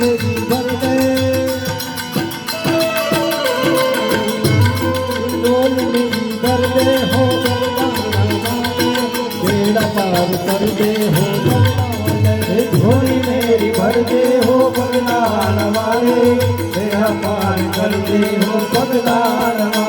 मेरी भर दे डोल मेरी भर दे हो बरदाना वाले बेड़ा पार कर दे हो बरदाना झोली मेरी भर दे हो बगदान वाले बेड़ा पार कर दे हो बगदान वाले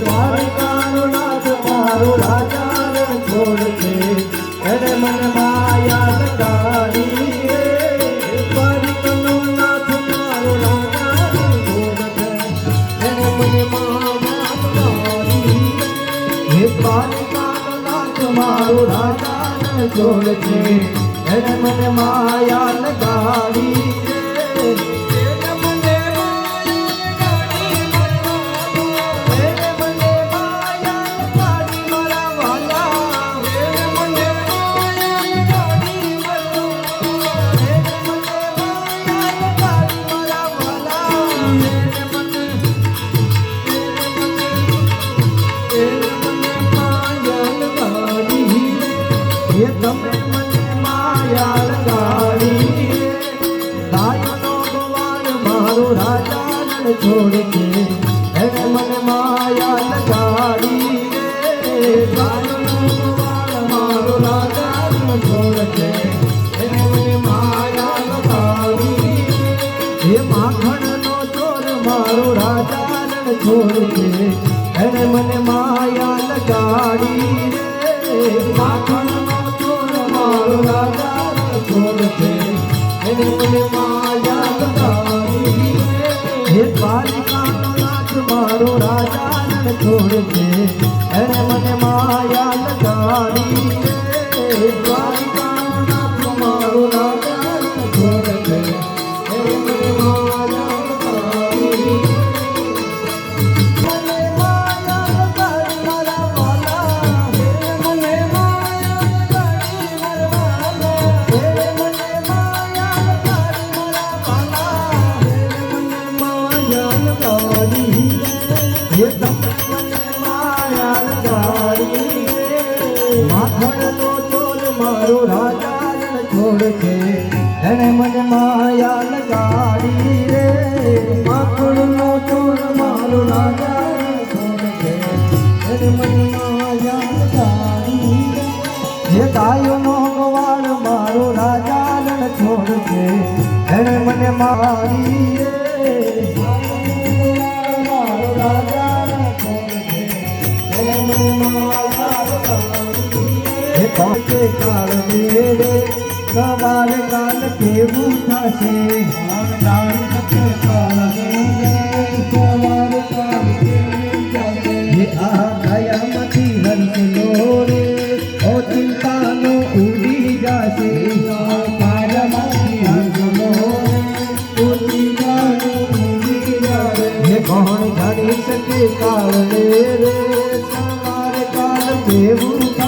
દ્વારિકાનો નાથ મારો રાજાને છોડ છે. એને મને માયા લગાડી દ્વારિકાનો નાથ મારો રાજાને છોડ છે. એને મને માયા લગાડી. હે દ્વારિકાનો નાથ છોડ છે એને મને માયા લગાડી રે ગાયનો ગોવાળ મારો રાજા છોડ છે એને મને માયા લગાડી હે માખણનો ચોર મારો રાજા છોડ છે રાજા છોડ છે મને માયા લગાડી મારો રાજા છોડ છે. એને મને માયા લગાડી રે. માખણનો ચોર મારો રાજા છોડ છે. એને મને માયા લગાડી હે ગાયોનો ગવાળ મારો રાજા છોડ છે. એને મને મારી રે. મારો રાજા મને માયા પહોંચે કાળ મેરે સવારે કાલ કેવું થશે? આ આ કાળમાંથી હંસલો રે ઓ ચિંતાનો ઉડી જશે. કોણ જાણી શકે કાળ રે સવારે કાળ કેવું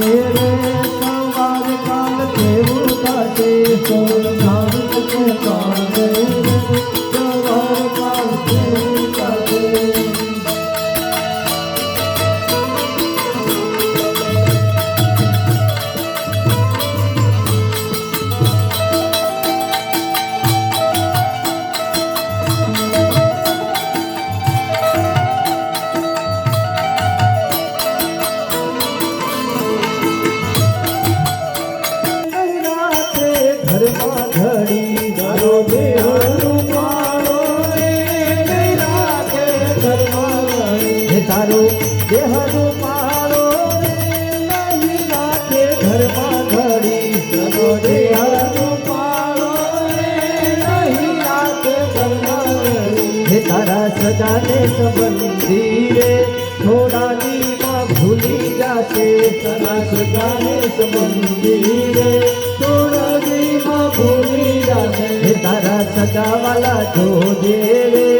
કાળ હે તારો દેહનો પાળો રે, નહીં રાખે ઘરમાં ઘડી તારો દેહ પાળો રે, નહીં રાખે ઘરમાં હે તારા સગાને સંબંધી રે, થોડા દીમાં ભૂલી જાશે. તારા સગાને સંબંધી રે, થોડા દીમાં ભૂલી જાશે. હે તારા સગાવાલા જો રે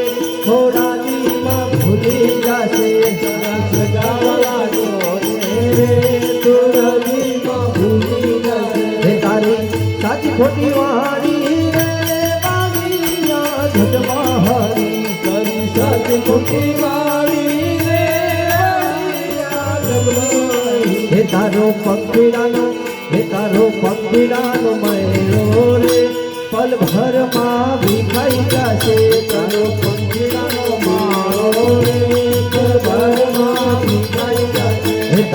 ખોટી વાણી રે વાણીયા ઘટમાં હારી તારી સાથે ખોટી તારો પગપીડાનો હે તારો પગપીડાનો મેળો રે પલ ભરમાં વિખાઈ જશે તારો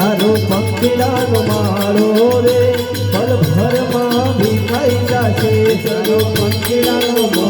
તારો પંખીડાનો માળો રે પલ ભરમાં ભીખાઈ જાશે તારો પંખીડાનો